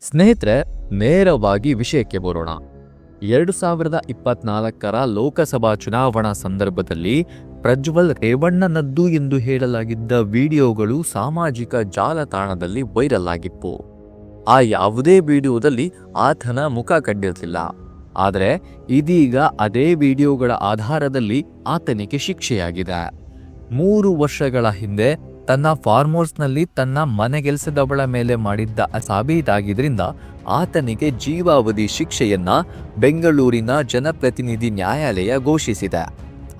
ಸ್ನೇಹಿತರೆ, ನೇರವಾಗಿ ವಿಷಯಕ್ಕೆ ಬರೋಣ. ಎರಡು ಸಾವಿರದ ಇಪ್ಪತ್ನಾಲ್ಕರ ಲೋಕಸಭಾ ಚುನಾವಣಾ ಸಂದರ್ಭದಲ್ಲಿ ಪ್ರಜ್ವಲ್ ರೇವಣ್ಣನದ್ದು ಎಂದು ಹೇಳಲಾಗಿದ್ದ ವಿಡಿಯೋಗಳು ಸಾಮಾಜಿಕ ಜಾಲತಾಣದಲ್ಲಿ ವೈರಲ್ ಆಗಿತ್ತು. ಆ ಯಾವುದೇ ವಿಡಿಯೋದಲ್ಲಿ ಆತನ ಮುಖ ಕಂಡಿರಲಿಲ್ಲ. ಆದರೆ, ಇದೀಗ ಅದೇ ವಿಡಿಯೋಗಳ ಆಧಾರದಲ್ಲಿ ಆತನಿಗೆ ಶಿಕ್ಷೆಯಾಗಿದೆ. ಮೂರು ವರ್ಷಗಳ ಹಿಂದೆ ತನ್ನ ಫಾರ್ಮ್ ಹೌಸ್ನಲ್ಲಿ ತನ್ನ ಮನೆಗೆಲಸದವಳ ಮೇಲೆ ಮಾಡಿದ್ದ ಸಾಬೀತಾಗಿದ್ದರಿಂದ ಆತನಿಗೆ ಜೀವಾವಧಿ ಶಿಕ್ಷೆಯನ್ನ ಬೆಂಗಳೂರಿನ ಜನಪ್ರತಿನಿಧಿ ನ್ಯಾಯಾಲಯ ಘೋಷಿಸಿದೆ.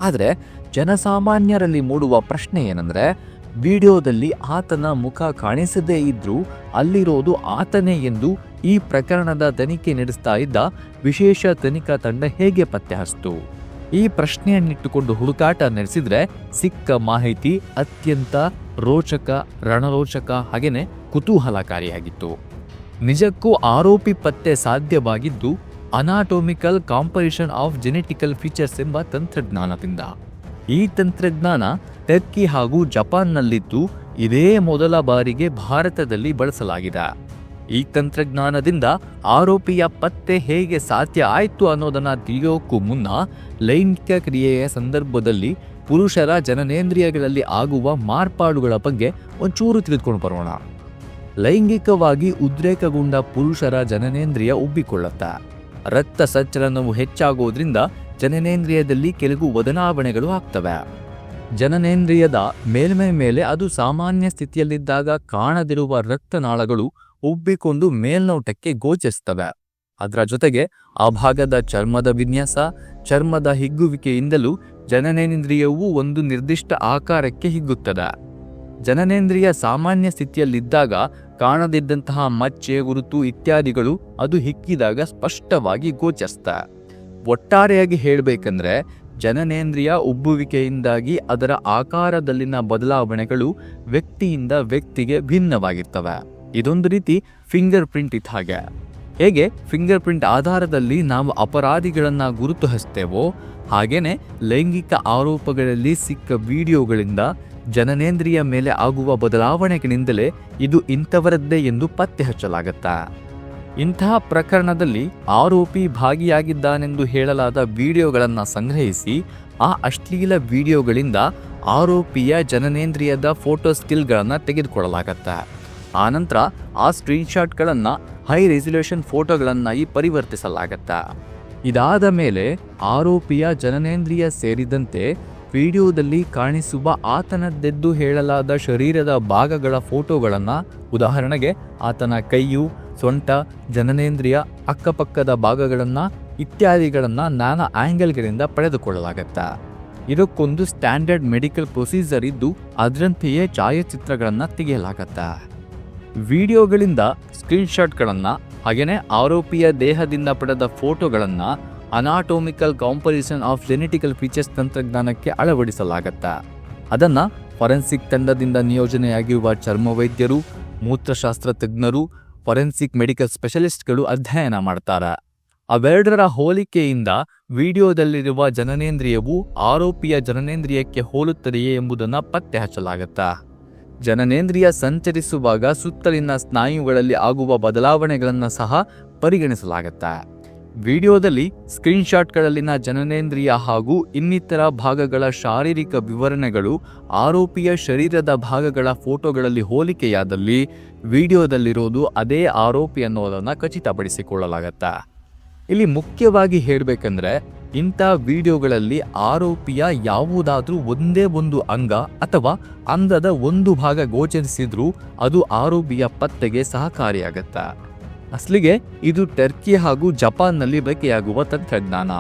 ಆದರೆ ಜನಸಾಮಾನ್ಯರಲ್ಲಿ ಮೂಡುವ ಪ್ರಶ್ನೆ ಏನಂದರೆ, ವಿಡಿಯೋದಲ್ಲಿ ಆತನ ಮುಖ ಕಾಣಿಸದೇ ಇದ್ದರೂ ಅಲ್ಲಿರೋದು ಆತನೇ ಎಂದು ಈ ಪ್ರಕರಣದ ತನಿಖೆ ನಡೆಸ್ತಾ ಇದ್ದ ವಿಶೇಷ ತನಿಖಾ ತಂಡ ಹೇಗೆ ಪತ್ತೆ ಹಚ್ಚಿತು ಈ ಪ್ರಶ್ನೆಯನ್ನಿಟ್ಟುಕೊಂಡು ಹುಡುಕಾಟ ನಡೆಸಿದ್ರೆ ಸಿಕ್ಕ ಮಾಹಿತಿ ಅತ್ಯಂತ ರೋಚಕ, ರಣರೋಚಕ ಹಾಗೆಯೇ ಕುತೂಹಲಕಾರಿಯಾಗಿತ್ತು. ನಿಜಕ್ಕೂ ಆರೋಪಿ ಪತ್ತೆ ಸಾಧ್ಯವಾಗಿದ್ದು, anatomical comparison of genetical features ಎಂಬ ತಂತ್ರಜ್ಞಾನದಿಂದ. ಈ ತಂತ್ರಜ್ಞಾನ ಟರ್ಕಿ ಹಾಗೂ ಜಪಾನ್ನಲ್ಲಿದ್ದು ಇದೇ ಮೊದಲ ಬಾರಿಗೆ ಭಾರತದಲ್ಲಿ ಬಳಸಲಾಗಿದೆ. ಈ ತಂತ್ರಜ್ಞಾನದಿಂದ ಆರೋಪಿಯ ಪತ್ತೆ ಹೇಗೆ ಸಾಧ್ಯ ಆಯಿತು ಅನ್ನೋದನ್ನು ತಿಳಿಯೋಕ್ಕೂ ಮುನ್ನ ಲೈಂಗಿಕ ಕ್ರಿಯೆಯ ಸಂದರ್ಭದಲ್ಲಿ ಪುರುಷರ ಜನನೇಂದ್ರಿಯಗಳಲ್ಲಿ ಆಗುವ ಮಾರ್ಪಾಡುಗಳ ಬಗ್ಗೆ ಒಂಚೂರು ತಿಳಿದುಕೊಂಡು ಬರೋಣ. ಲೈಂಗಿಕವಾಗಿ ಉದ್ರೇಕಗೊಂಡ ಪುರುಷರ ಜನನೇಂದ್ರಿಯ ಉಬ್ಬಿಕೊಳ್ಳುತ್ತೆ. ರಕ್ತ ಸಂಚಲನವು ಹೆಚ್ಚಾಗುವುದರಿಂದ ಜನನೇಂದ್ರಿಯದಲ್ಲಿ ಕೆಲವು ಬದಲಾವಣೆಗಳು ಆಗ್ತವೆ. ಜನನೇಂದ್ರಿಯದ ಮೇಲ್ಮೈ ಮೇಲೆ ಅದು ಸಾಮಾನ್ಯ ಸ್ಥಿತಿಯಲ್ಲಿದ್ದಾಗ ಕಾಣದಿರುವ ರಕ್ತನಾಳಗಳು ಉಬ್ಬಿಕೊಂಡು ಮೇಲ್ನೋಟಕ್ಕೆ ಗೋಚರಿಸ್ತವೆ ಅದರ ಜೊತೆಗೆ ಆ ಭಾಗದ ಚರ್ಮದ ವಿನ್ಯಾಸ, ಚರ್ಮದ ಹಿಗ್ಗುವಿಕೆಯಿಂದಲೂ ಜನನೇಂದ್ರಿಯವು ಒಂದು ನಿರ್ದಿಷ್ಟ ಆಕಾರಕ್ಕೆ ಹಿಗ್ಗುತ್ತದೆ ಜನನೇಂದ್ರಿಯ ಸಾಮಾನ್ಯ ಸ್ಥಿತಿಯಲ್ಲಿದ್ದಾಗ ಕಾಣದಿದ್ದಂತಹ ಮಚ್ಚೆ ಗುರುತು ಇತ್ಯಾದಿಗಳು ಅದು ಹಿಕ್ಕಿದಾಗ ಸ್ಪಷ್ಟವಾಗಿ ಗೋಚರಿಸ್ತ ಒಟ್ಟಾರೆಯಾಗಿ ಹೇಳಬೇಕಂದ್ರೆ ಜನನೇಂದ್ರಿಯ ಉಬ್ಬುವಿಕೆಯಿಂದಾಗಿ ಅದರ ಆಕಾರದಲ್ಲಿನ ಬದಲಾವಣೆಗಳು ವ್ಯಕ್ತಿಯಿಂದ ವ್ಯಕ್ತಿಗೆ ಭಿನ್ನವಾಗಿರ್ತವೆ. ಇದೊಂದು ರೀತಿ ಫಿಂಗರ್ ಪ್ರಿಂಟ್ ಇದ್ದ ಹಾಗೆ. ಹೇಗೆ? ಫಿಂಗರ್ ಪ್ರಿಂಟ್ ಆಧಾರದಲ್ಲಿ ನಾವು ಅಪರಾಧಿಗಳನ್ನು ಗುರುತು ಹಚ್ತೇವೋ ಹಾಗೇನೆ ಲೈಂಗಿಕ ಆರೋಪಗಳಲ್ಲಿ ಸಿಕ್ಕ ವಿಡಿಯೋಗಳಿಂದ ಜನನೇಂದ್ರಿಯ ಮೇಲೆ ಆಗುವ ಬದಲಾವಣೆಗಳಿಂದಲೇ ಇದು ಇಂಥವರದ್ದೇ ಎಂದು ಪತ್ತೆ ಹಚ್ಚಲಾಗತ್ತಾ? ಇಂತಹ ಪ್ರಕರಣದಲ್ಲಿ ಆರೋಪಿ ಭಾಗಿಯಾಗಿದ್ದಾನೆಂದು ಹೇಳಲಾದ ವಿಡಿಯೋಗಳನ್ನು ಸಂಗ್ರಹಿಸಿ, ಆ ಅಶ್ಲೀಲ ವಿಡಿಯೋಗಳಿಂದ ಆರೋಪಿಯ ಜನನೇಂದ್ರಿಯದ ಫೋಟೋ ಸ್ಕಿಲ್ಗಳನ್ನು ತೆಗೆದುಕೊಳ್ಳಲಾಗತ್ತೆ? ಆನಂತರ ಆ ಸ್ಕ್ರೀನ್ಶಾಟ್ಗಳನ್ನು ಹೈ ರೆಸಲ್ಯೂಷನ್ ಫೋಟೋಗಳನ್ನಾಗಿ ಪರಿವರ್ತಿಸಲಾಗತ್ತೆ? ಇದಾದ ಮೇಲೆ ಆರೋಪಿಯ ಜನನೇಂದ್ರಿಯ ಸೇರಿದಂತೆ ವಿಡಿಯೋದಲ್ಲಿ ಕಾಣಿಸುವ ಆತನದ್ದೆದ್ದು ಹೇಳಲಾದ ಶರೀರದ ಭಾಗಗಳ ಫೋಟೋಗಳನ್ನು, ಉದಾಹರಣೆಗೆ ಆತನ ಕೈಯು, ಸೊಂಟ, ಜನನೇಂದ್ರಿಯ ಅಕ್ಕಪಕ್ಕದ ಭಾಗಗಳನ್ನು ಇತ್ಯಾದಿಗಳನ್ನು ನಾನಾ ಆ್ಯಂಗಲ್ಗಳಿಂದ ಪಡೆದುಕೊಳ್ಳಲಾಗತ್ತೆ? ಇದಕ್ಕೊಂದು ಸ್ಟ್ಯಾಂಡರ್ಡ್ ಮೆಡಿಕಲ್ ಪ್ರೊಸೀಜರ್ ಇದ್ದು, ಅದರಂತೆಯೇ ಛಾಯಾಚಿತ್ರಗಳನ್ನು ತೆಗೆಯಲಾಗತ್ತೆ? ವಿಡಿಯೋಗಳಿಂದ ಸ್ಕ್ರೀನ್ಶಾಟ್ಗಳನ್ನು ಹಾಗೆಯೇ ಆರೋಪಿಯ ದೇಹದಿಂದ ಪಡೆದ ಫೋಟೋಗಳನ್ನು anatomical comparison of genetical features ತಂತ್ರಜ್ಞಾನಕ್ಕೆ ಅಳವಡಿಸಲಾಗತ್ತೆ? ಅದನ್ನು ಫೊರೆನ್ಸಿಕ್ ತಂಡದಿಂದ ನಿಯೋಜನೆಯಾಗಿರುವ ಚರ್ಮ ವೈದ್ಯರು ಮೂತ್ರಶಾಸ್ತ್ರ ತಜ್ಞರು, ಫೊರೆನ್ಸಿಕ್ ಮೆಡಿಕಲ್ ಸ್ಪೆಷಲಿಸ್ಟ್ಗಳು ಅಧ್ಯಯನ ಮಾಡ್ತಾರೆ. ಅವೆರಡರ ಹೋಲಿಕೆಯಿಂದ ವಿಡಿಯೋದಲ್ಲಿರುವ ಜನನೇಂದ್ರಿಯವು ಆರೋಪಿಯ ಜನನೇಂದ್ರಿಯಕ್ಕೆ ಹೋಲುತ್ತದೆಯೇ ಎಂಬುದನ್ನು ಪತ್ತೆ ಹಚ್ಚಲಾಗತ್ತೆ? ಜನನೇಂದ್ರಿಯ ಸಂಚರಿಸುವಾಗ ಸುತ್ತಲಿನ ಸ್ನಾಯುಗಳಲ್ಲಿ ಆಗುವ ಬದಲಾವಣೆಗಳನ್ನು ಸಹ ಪರಿಗಣಿಸಲಾಗುತ್ತೆ. ವಿಡಿಯೋದಲ್ಲಿ ಸ್ಕ್ರೀನ್ಶಾಟ್ಗಳಲ್ಲಿನ ಜನನೇಂದ್ರಿಯ ಹಾಗೂ ಇನ್ನಿತರ ಭಾಗಗಳ ಶಾರೀರಿಕ ವಿವರಣೆಗಳು, ಆರೋಪಿಯ ಶರೀರದ ಭಾಗಗಳ ಫೋಟೋಗಳಲ್ಲಿ ಹೋಲಿಕೆಯಾದಲ್ಲಿ ವಿಡಿಯೋದಲ್ಲಿರೋದು ಅದೇ ಆರೋಪಿ ಅನ್ನೋದನ್ನು ಖಚಿತಪಡಿಸಿಕೊಳ್ಳಲಾಗತ್ತೆ. ಇಲ್ಲಿ ಮುಖ್ಯವಾಗಿ ಹೇಳಬೇಕಂದ್ರೆ ಇಂಥ ವಿಡಿಯೋಗಳಲ್ಲಿ ಆರೋಪಿಯ ಯಾವುದಾದ್ರೂ ಒಂದೇ ಒಂದು ಅಂಗ ಅಥವಾ ಅಂಗದ ಒಂದು ಭಾಗ ಗೋಚರಿಸಿದ್ರೂ ಅದು ಆರೋಪಿಯ ಪತ್ತೆಗೆ ಸಹಕಾರಿಯಾಗತ್ತೆ? ಅಸಲಿಗೆ ಇದು ಟರ್ಕಿ ಹಾಗೂ ಜಪಾನ್ನಲ್ಲಿ ಬಳಕೆಯಾಗುವ ತಂತ್ರಜ್ಞಾನ.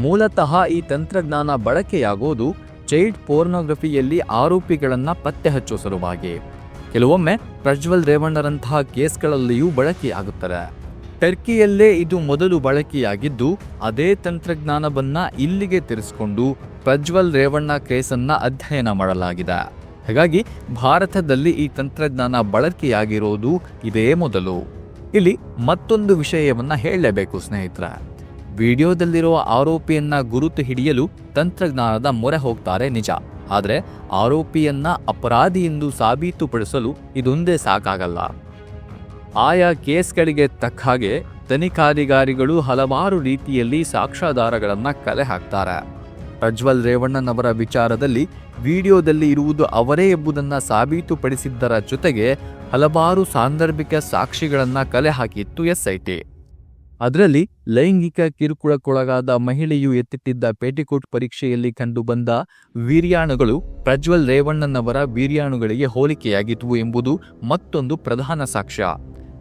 ಮೂಲತಃ ಈ ತಂತ್ರಜ್ಞಾನ ಬಳಕೆಯಾಗೋದು ಚೈಲ್ಡ್ ಪೋರ್ನೋಗ್ರಫಿಯಲ್ಲಿ ಆರೋಪಿಗಳನ್ನ ಪತ್ತೆ ಹಚ್ಚೋ ಸಲುವಾಗಿ. ಕೆಲವೊಮ್ಮೆ ಪ್ರಜ್ವಲ್ ರೇವಣ್ಣರಂತಹ ಕೇಸ್ಗಳಲ್ಲಿಯೂ ಬಳಕೆಯಾಗುತ್ತದೆ ಟರ್ಕಿಯಲ್ಲೇ ಇದು ಮೊದಲು ಬಳಕೆಯಾಗಿದ್ದು, ಅದೇ ತಂತ್ರಜ್ಞಾನವನ್ನ ಇಲ್ಲಿಗೆ ತಿರಿಸಿಕೊಂಡು ಪ್ರಜ್ವಲ್ ರೇವಣ್ಣ ಕೇಸನ್ನ ಅಧ್ಯಯನ ಮಾಡಲಾಗಿದೆ. ಹಾಗಾಗಿ ಭಾರತದಲ್ಲಿ ಈ ತಂತ್ರಜ್ಞಾನ ಬಳಕೆಯಾಗಿರೋದು ಇದೇ ಮೊದಲು. ಇಲ್ಲಿ ಮತ್ತೊಂದು ವಿಷಯವನ್ನ ಹೇಳಲೇಬೇಕು ಸ್ನೇಹಿತರ. ವಿಡಿಯೋದಲ್ಲಿರುವ ಆರೋಪಿಯನ್ನ ಗುರುತು ಹಿಡಿಯಲು ತಂತ್ರಜ್ಞಾನದ ಮೊರೆ ಹೋಗ್ತಾರೆ ನಿಜ. ಆದರೆ ಆರೋಪಿಯನ್ನ ಅಪರಾಧಿ ಎಂದು ಸಾಬೀತುಪಡಿಸಲು ಇದೊಂದೇ ಸಾಕಾಗಲ್ಲ. ಆಯಾ ಕೇಸ್ಗಳಿಗೆ ತಕ್ಕ ಹಾಗೆ ತನಿಖಾಧಿಕಾರಿಗಳು ಹಲವಾರು ರೀತಿಯಲ್ಲಿ ಸಾಕ್ಷ್ಯಾಧಾರಗಳನ್ನು ಕಲೆ ಹಾಕ್ತಾರೆ. ಪ್ರಜ್ವಲ್ ರೇವಣ್ಣನವರ ವಿಚಾರದಲ್ಲಿ ವಿಡಿಯೋದಲ್ಲಿ ಇರುವುದು ಅವರೇ ಎಂಬುದನ್ನು ಸಾಬೀತುಪಡಿಸಿದ್ದರ ಜೊತೆಗೆ ಹಲವಾರು ಸಾಂದರ್ಭಿಕ ಸಾಕ್ಷಿಗಳನ್ನು ಕಲೆ ಹಾಕಿತ್ತು ಎಸ್ಐಟಿ. ಅದರಲ್ಲಿ ಲೈಂಗಿಕ ಕಿರುಕುಳಕ್ಕೊಳಗಾದ ಮಹಿಳೆಯು ಎತ್ತಿಟ್ಟಿದ್ದ ಪೇಟಿಕೋಟ್ ಪರೀಕ್ಷೆಯಲ್ಲಿ ಕಂಡುಬಂದ ವೀರ್ಯಾಣುಗಳು ಪ್ರಜ್ವಲ್ ರೇವಣ್ಣನವರ ವೀರ್ಯಾಣುಗಳಿಗೆ ಹೋಲಿಕೆಯಾಗಿದ್ವು ಎಂಬುದು ಮತ್ತೊಂದು ಪ್ರಧಾನ ಸಾಕ್ಷ್ಯ.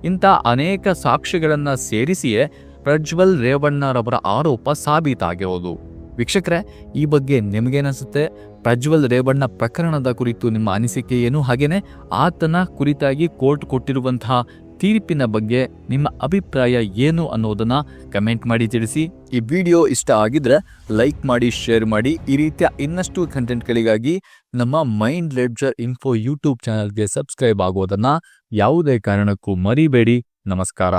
ಇಂಥ ಅನೇಕ ಸಾಕ್ಷಿಗಳನ್ನು ಸೇರಿಸಿಯೇ ಪ್ರಜ್ವಲ್ ರೇವಣ್ಣರವರ ಆರೋಪ ಸಾಬೀತಾಗಿರೋದು ವೀಕ್ಷಕರೇ, ಈ ಬಗ್ಗೆ ನಿಮಗೇನಿಸುತ್ತೆ ಪ್ರಜ್ವಲ್ ರೇವಣ್ಣ ಪ್ರಕರಣದ ಕುರಿತು ನಿಮ್ಮ ಅನಿಸಿಕೆ ಏನು? ಹಾಗೇನೆ ಆತನ ಕುರಿತಾಗಿ ಕೋರ್ಟ್ ಕೊಟ್ಟಿರುವಂತಹ ತೀರ್ಪಿನ ಬಗ್ಗೆ ನಿಮ್ಮ ಅಭಿಪ್ರಾಯ ಏನು ಅನ್ನೋದನ್ನ ಕಮೆಂಟ್ ಮಾಡಿ ತಿಳಿಸಿ. ಈ ವಿಡಿಯೋ ಇಷ್ಟ ಆಗಿದ್ರೆ ಲೈಕ್ ಮಾಡಿ, ಶೇರ್ ಮಾಡಿ. ಈ ರೀತಿಯ ಇನ್ನಷ್ಟು ಕಂಟೆಂಟ್ಗಳಿಗಾಗಿ ನಮ್ಮ ಮೈಂಡ್ ಲೆಡ್ಜರ್ ಇನ್ಫೋ ಯೂಟ್ಯೂಬ್ ಚಾನಲ್ಗೆ ಸಬ್ಸ್ಕ್ರೈಬ್ ಆಗೋದನ್ನ ಯಾವುದೇ ಕಾರಣಕ್ಕೂ ಮರಿಬೇಡಿ. ನಮಸ್ಕಾರ.